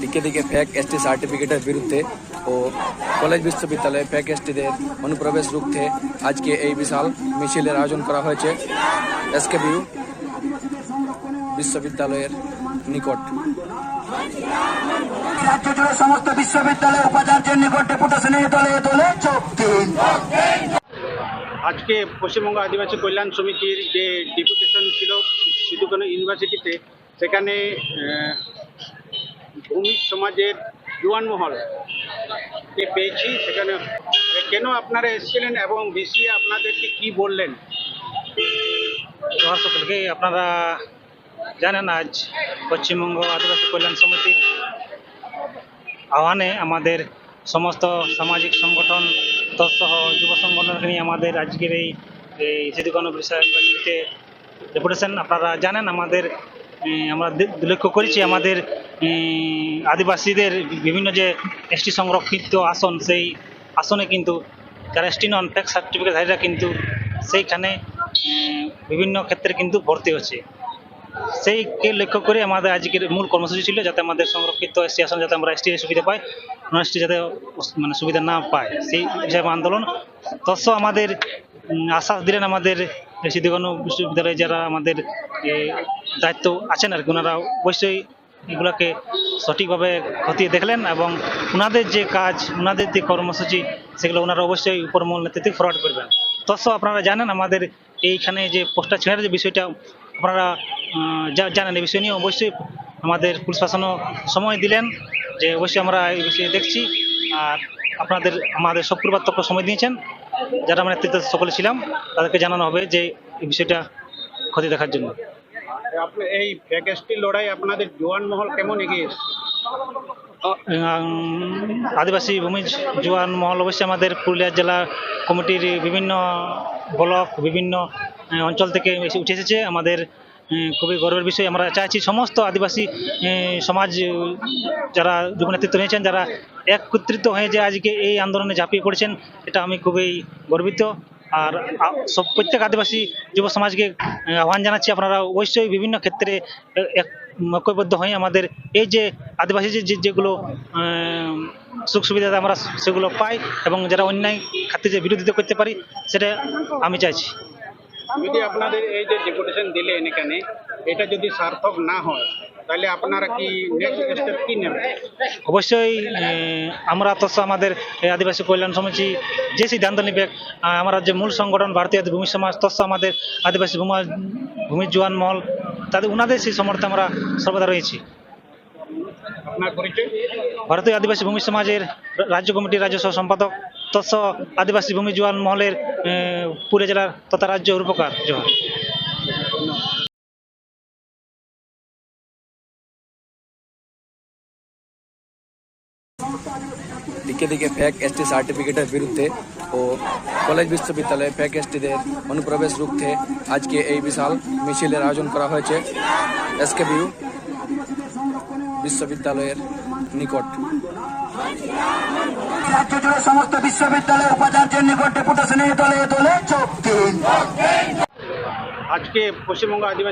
দিকে দিকে ফ্যাক এসটি সার্টিফিকেটের বিরুদ্ধে ও কলেজ বিশ্ববিদ্যালয়ে ফ্যাক এসটিদের অনুপ্রবেশ রুখতে আজকে এই বিশাল মিছিলের আয়োজন করা হয়েছে এসকেবিউ বিশ্ববিদ্যালয়ের নিকট। রাজ্য জুড়ে সমস্ত বিশ্ববিদ্যালয় উপাচার্যের নিকট ডেপুটেশনের দলে দলে আজকে পশ্চিমবঙ্গ আদিবাসী কল্যাণ সমিতির যে ডেপুটেশন ছিল সিধুকানু ইউনিভার্সিটিতে সেখানে আহ, ভৌমিক সমাজের জুয়ান মহল কে পেয়েছি সেখানে কেন আপনারা এসেছিলেন এবং বেশি আপনাদেরকে কি বললেন? সকলকে আপনারা জানেন আজ পশ্চিমবঙ্গ আদিবাসী কল্যাণ সমিতির আহ্বানে আমাদের সমস্ত সামাজিক সংগঠন, তৎসহ যুব সংগঠনকে নিয়ে আমাদের আজকের এই এই বিষয় ডেপুটেশন আপনারা জানেন, আমাদের আমরা লক্ষ্য করেছি আমাদের আদিবাসীদের বিভিন্ন যে এসটি সংরক্ষিত আসন, সেই আসনে কিন্তু যারা এসটি নন ট্যাক্স সার্টিফিকেটধারীরা কিন্তু সেইখানে বিভিন্ন ক্ষেত্রে কিন্তু ভর্তি হচ্ছে সেইকে লক্ষ্য করে আমাদের আজকের মূল কর্মসূচি ছিল যাতে আমাদের সংরক্ষিত এসটি আসন যাতে আমরা এসটি সুবিধা পাই নন এসটি যাতে মানে সুবিধা না পায়। সেই হিসাবে আন্দোলন। তৎস আমাদের আশ্বাস দিলেন আমাদের সিদ্ধগণ বিশ্ববিদ্যালয়ে যারা আমাদের দায়িত্ব আছেন আর কি। ওনারা অবশ্যই এগুলাকে সঠিকভাবে খতিয়ে দেখলেন এবং ওনাদের যে কাজ, ওনাদের যে কর্মসূচি, সেগুলো ওনারা অবশ্যই উপরমহল নেতৃত্বে ফরওয়ার্ড করবেন। তৎস আপনারা জানেন, আমাদের এইখানে যে পোস্টার ছেড়ার যে বিষয়টা, আপনারা জানেন এই বিষয় নিয়ে। অবশ্যই আমাদের পুলিশ শাসনও সময় দিলেন যে অবশ্যই আমরা এই বিষয়ে দেখছি। আর আপনাদের, আমাদের শুক্রবার সময় দিয়েছেন। যারা আমরা নেতৃত্ব সকলে ছিলাম, তাদেরকে জানানো হবে যে এই বিষয়টা ক্ষতি দেখার জন্য। এই ফ্যাকেস্টি লড়াই আপনাদের জোয়ান মহল কেমন এগিয়ে আদিবাসী ভূমি জোয়ান মহল অবশ্যই আমাদের পুরুলিয়া জেলা কমিটির বিভিন্ন ব্লক, বিভিন্ন অঞ্চল থেকে উঠে এসেছে। আমাদের খুবই গর্বের বিষয়। আমরা চাইছি সমস্ত আদিবাসী সমাজ, যারা যুব নেতৃত্ব নিয়েছেন, যারা একত্রিত হয়ে যে আজকে এই আন্দোলনে ঝাঁপিয়ে পড়েছেন, এটা আমি খুবই গর্বিত। আর সব প্রত্যেক আদিবাসী যুব সমাজকে আহ্বান জানাচ্ছি আপনারা অবশ্যই বিভিন্ন ক্ষেত্রে ঐক্যবদ্ধ হয়ে আমাদের এই যে আদিবাসী যে- যেগুলো সুখ সুবিধা আমরা সেগুলো পাই এবং যারা অন্যায় খাতে যে বিরোধিতা করতে পারি, সেটা আমি চাইছি। যদি আপনাদের এই যে ডেপুটেশন দিলেন এখানে এটা যদি সার্থক না হয় তাহলে আপনারা কি নেক্সট স্টেপ কি নেবেন? অবশ্যই আমরা তো আমাদের এই আদিবাসী কল্যাণ সমিতি যে সিদ্ধান্ত নেবে আমরা যে মূল সংগঠন ভারতীয় ভূমি সমাজ তৎস আমাদের আদিবাসী ভূমা ভূমি জোয়ান মহল তাদের ওনাদের সেই সমর্থনে আমরা সর্বদা রয়েছি। আপনার পরিচয়? ভারতীয় আদিবাসী ভূমি সমাজের রাজ্য কমিটির রাজ্য সহ সম্পাদক তৎস আদিবাসী ভূমি জোয়ান মহলের পুরুলিয়া জেলার তথা রাজ্য রূপকার জোহার দিকে দিকে ফ্যাক এসটি সার্টিফিকেটের বিরুদ্ধে ও কলেজ বিশ্ববিদ্যালয়ে ফ্যাক এসটিদের অনুপ্রবেশ রুখতে আজকে এই বিশাল মিছিলের আয়োজন করা হয়েছে এসকেবিউ বিশ্ববিদ্যালয়ের নিকট। রাজ্য জুড়ে সমস্ত বিশ্ববিদ্যালয় উপাচার্যের নিকট ডেপুটেশনের দলে দলে যোগ আজকে পশ্চিমবঙ্গ আদিবাসী